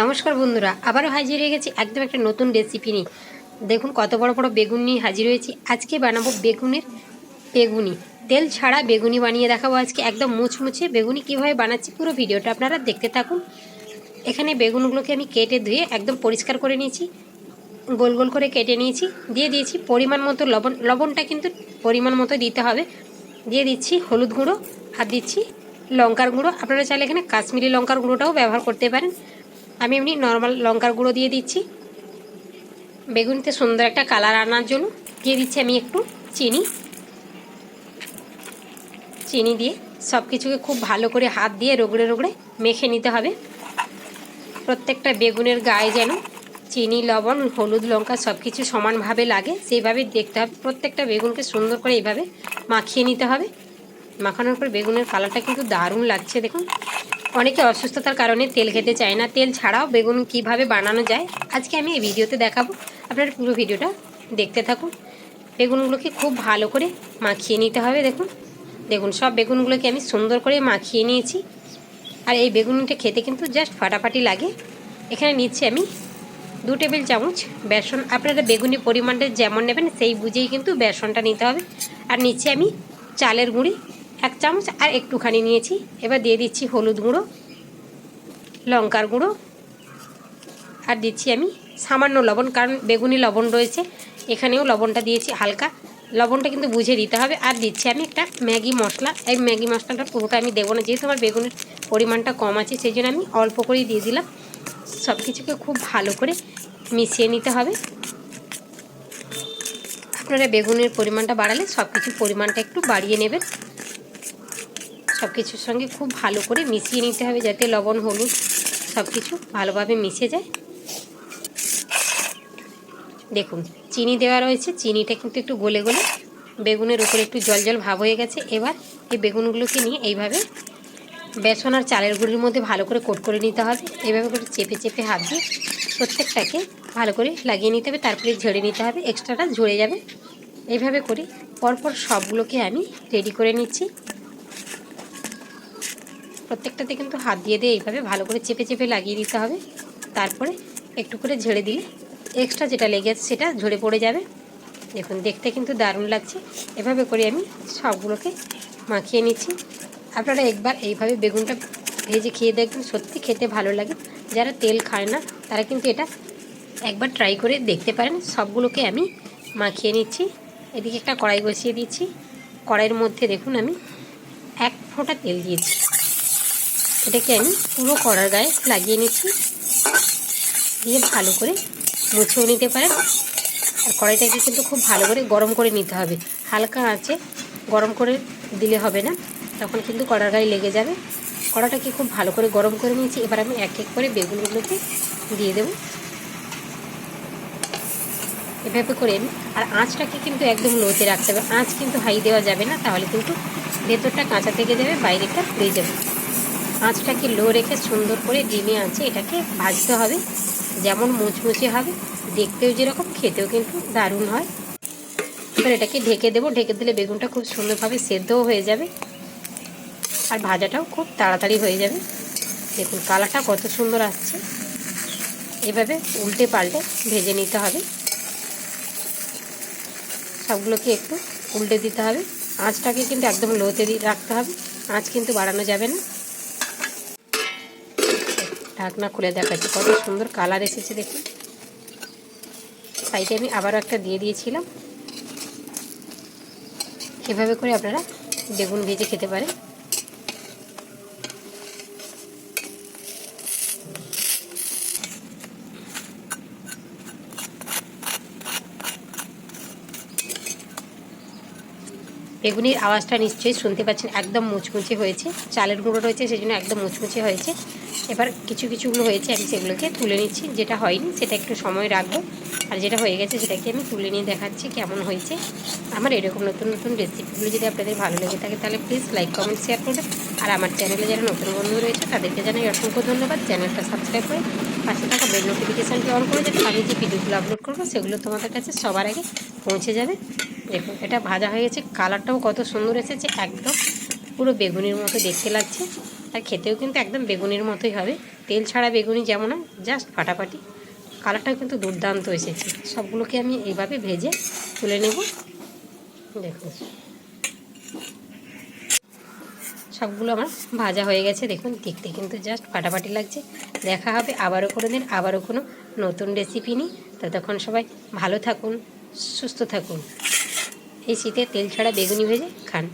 নমস্কার বন্ধুরা, আবারও হাজির হয়ে গেছি একদম একটা নতুন রেসিপি নিয়ে। দেখুন কত বড় বড় বেগুন নিয়ে হাজির হয়েছি। আজকে বানাবো বেগুনের বেগুনি। তেল ছাড়া বেগুনি বানিয়ে দেখাবো আজকে। একদম মুচমুচে বেগুনি কীভাবে বানাচ্ছি পুরো ভিডিওটা আপনারা দেখতে থাকুন। এখানে বেগুনগুলোকে আমি কেটে ধুয়ে একদম পরিষ্কার করে নিয়েছি। গোল গোল করে কেটে নিয়েছি। দিয়ে দিয়েছি পরিমাণ মতো লবণ। লবণটা কিন্তু পরিমাণ মতো দিতে হবে। দিয়ে দিচ্ছি হলুদ গুঁড়ো আর দিচ্ছি লঙ্কার গুঁড়ো। আপনারা চাইলে এখানে কাশ্মীরি লঙ্কার গুঁড়োটাও ব্যবহার করতে পারেন। আমি এমনি নর্মাল লঙ্কার গুঁড়ো দিয়ে দিচ্ছি। বেগুনিতে সুন্দর একটা কালার আনার জন্য দিয়ে দিচ্ছি আমি একটু চিনি। চিনি দিয়ে সব কিছুকে খুব ভালো করে হাত দিয়ে রগড়ে রগড়ে মেখে নিতে হবে। প্রত্যেকটা বেগুনের গায়ে যেন চিনি, লবণ, হলুদ, লঙ্কা সব কিছু সমানভাবে লাগে, সেইভাবে দেখতে হবে। প্রত্যেকটা বেগুনকে সুন্দর করে এইভাবে মাখিয়ে নিতে হবে। মাখানোর পর বেগুনের কালারটা কিন্তু দারুণ লাগছে, দেখুন। অনেকে অসুস্থতার কারণে তেল খেতে চায় না। তেল ছাড়াও বেগুন কীভাবে বানানো যায়, আজকে আমি এই ভিডিওতে দেখাবো। আপনারা পুরো ভিডিওটা দেখতে থাকুন। বেগুনগুলোকে খুব ভালো করে মাখিয়ে নিতে হবে, দেখুন। দেখুন, সব বেগুনগুলোকে আমি সুন্দর করে মাখিয়ে নিয়েছি। আর এই বেগুনটা খেতে কিন্তু জাস্ট ফাটাফাটি লাগে। এখানে নিচ্ছি আমি দু টেবিল চামচ বেসন। আপনারা বেগুনি পরিমাণটা যেমন নেবেন, সেই বুঝেই কিন্তু বেসনটা নিতে হবে। আর নিচ্ছি আমি চালের গুঁড়ি। এক চামচ আর একটুখানি নিয়েছি। এবার দিয়ে দিচ্ছি হলুদ গুঁড়ো, লঙ্কার গুঁড়ো, আর দিচ্ছি আমি সামান্য লবণ, কারণ বেগুনি লবণ রয়েছে। এখানেও লবণটা দিয়েছি হালকা। লবণটা কিন্তু বুঝে দিতে হবে। আর দিচ্ছি আমি একটা ম্যাগি মশলা। এই ম্যাগি মশলাটা পুরোটা আমি দেবো না, যেহেতু আমার বেগুনের পরিমাণটা কম আছে, সেই জন্য আমি অল্প করেই দিয়ে দিলাম। সব কিছুকে খুব ভালো করে মিশিয়ে নিতে হবে। আপনারা বেগুনের পরিমাণটা বাড়ালে সব কিছুর পরিমাণটা একটু বাড়িয়ে নেবেন। সব কিছুর সঙ্গে খুব ভালো করে মিশিয়ে নিতে হবে যাতে লবণ, হলুদ সব কিছু ভালোভাবে মিশে যায়। দেখুন, চিনি দেওয়া রয়েছে। চিনিটা কিন্তু একটু গলে গলে বেগুনের উপরে একটু জল জল ভাব হয়ে গেছে। এবার এই বেগুনগুলোকে নিয়ে এইভাবে বেসন আর চালের গুঁড়ির মধ্যে ভালো করে কোট করে নিতে হবে। এইভাবে করে চেপে চেপে হাত দিয়ে প্রত্যেকটাকে ভালো করে লাগিয়ে নিতে হবে। তারপরে ঝেড়ে নিতে হবে। এক্সট্রাটা ঝরে যাবে। এইভাবে করে পরপর সবগুলোকে আমি রেডি করে নিচ্ছি। প্রত্যেকটাতে কিন্তু হাত দিয়ে দিয়ে এইভাবে ভালো করে চেপে চেপে লাগিয়ে দিতে হবে। তারপরে একটু করে ঝেড়ে দিলে এক্সট্রা যেটা লেগে আছে সেটা ঝরে পড়ে যাবে। দেখুন, দেখতে কিন্তু দারুণ লাগছে। এভাবে করে আমি সবগুলোকে মাখিয়ে নিচ্ছি। আপনারা একবার এইভাবে বেগুনটা ভেজে খেয়ে দেখবেন, সত্যি খেতে ভালো লাগে। যারা তেল খায় না, তারা কিন্তু এটা একবার ট্রাই করে দেখতে পারেন। সবগুলোকে আমি মাখিয়ে নিচ্ছি। এদিকে একটা কড়াই বসিয়ে দিচ্ছি। কড়াইয়ের মধ্যে দেখুন, আমি এক ফোঁটা তেল দিয়েছি। এটাকে আমি পুরো কড়ার গায়ে লাগিয়ে নিচ্ছি। দিয়ে ভালো করে মুছেও নিতে পারেন। আর কড়াইটাকে কিন্তু খুব ভালো করে গরম করে নিতে হবে। হালকা আঁচে গরম করে দিলে হবে না, তখন কিন্তু কড়ার গায়ে লেগে যাবে। কড়াটাকে খুব ভালো করে গরম করে নিয়েছি। এবার আমি এক এক করে বেগুনগুলোকে দিয়ে দেবো। এভাবে করে আর আঁচটাকে কিন্তু একদম লোতে রাখতে হবে। আঁচ কিন্তু হাই দেওয়া যাবে না, তাহলে কিন্তু ভেতরটা কাঁচা থেকে যাবে বাইরেটা হয়ে যাবে। আঁচটাকে লো রেখে সুন্দর করে ডিমে আঁচে এটাকে ভাজতে হবে। যেমন মুচমুচে হবে, দেখতেও যেরকম, খেতেও কিন্তু দারুণ হয়। এবার এটাকে ঢেকে দেবো। ঢেকে দিলে বেগুনটা খুব সুন্দরভাবে সেদ্ধও হয়ে যাবে আর ভাজাটাও খুব তাড়াতাড়ি হয়ে যাবে। দেখুন, কালারটা কত সুন্দর আসছে। এভাবে উল্টে পাল্টে ভেজে নিতে হবে। সবগুলোকে একটু উল্টে দিতে হবে। আঁচটাকে কিন্তু একদম লোতে রাখতে হবে। আঁচ কিন্তু বাড়ানো যাবে না। ঢাকনা খুলে দেখাচ্ছি। কত সুন্দর কালার এসেছে দেখুন। সাইডে আমি আবারও একটা দিয়ে দিয়েছিলাম। এভাবে করে আপনারা বেগুন ভেজে খেতে পারেন। বেগুনির আওয়াজটা নিশ্চয়ই শুনতে পাচ্ছেন। একদম মুচমুচে হয়েছে। চালের গুঁড়ো রয়েছে সেই জন্য একদম মুচমুচে হয়েছে। এবার কিছু কিছুগুলো হয়েছে, আমি সেগুলোকে তুলে নিচ্ছি। যেটা হয়নি, সেটা একটু সময় রাখব। আর যেটা হয়ে গেছে, সেটাকে আমি তুলে নিয়ে দেখাচ্ছি কেমন হয়েছে। আমার এরকম নতুন নতুন রেসিপিগুলো যদি আপনাদের ভালো লেগে থাকে, তাহলে প্লিজ লাইক কমেন্ট শেয়ার করবেন। আর আমার চ্যানেলে যারা নতুন বন্ধু রয়েছে, তাদেরকে জানাই অসংখ্য ধন্যবাদ। চ্যানেলটা সাবস্ক্রাইব করে পাশে থাকা বেল নোটিফিকেশানটি অন করে যাতে আমি যে ভিডিওগুলো আপলোড করব, সেগুলো তোমাদের কাছে সবার আগে পৌঁছে যাবে। দেখুন, এটা ভাজা হয়ে গেছে। কালারটাও কত সুন্দর এসেছে, একদম পুরো বেগুনির মতো দেখতে লাগছে। আর খেতেও কিন্তু একদম বেগুনের মতোই হবে। তেল ছাড়া বেগুনি যেমন হয় জাস্ট ফাটাফাটি। কালারটাও কিন্তু দুর্দান্ত এসেছে। সবগুলোকে আমি এইভাবে ভেজে তুলে নেব। দেখুন। সবগুলো আমার ভাজা হয়ে গেছে। দেখুন, দেখতে কিন্তু জাস্ট ফাটাফাটি লাগছে। দেখা হবে আবারও কোনো দিন আবারও কোনো নতুন রেসিপি নিই ততক্ষণ সবাই ভালো থাকুন, সুস্থ থাকুন। এই শীতে তেল ছাড়া বেগুনি ভেজে খান।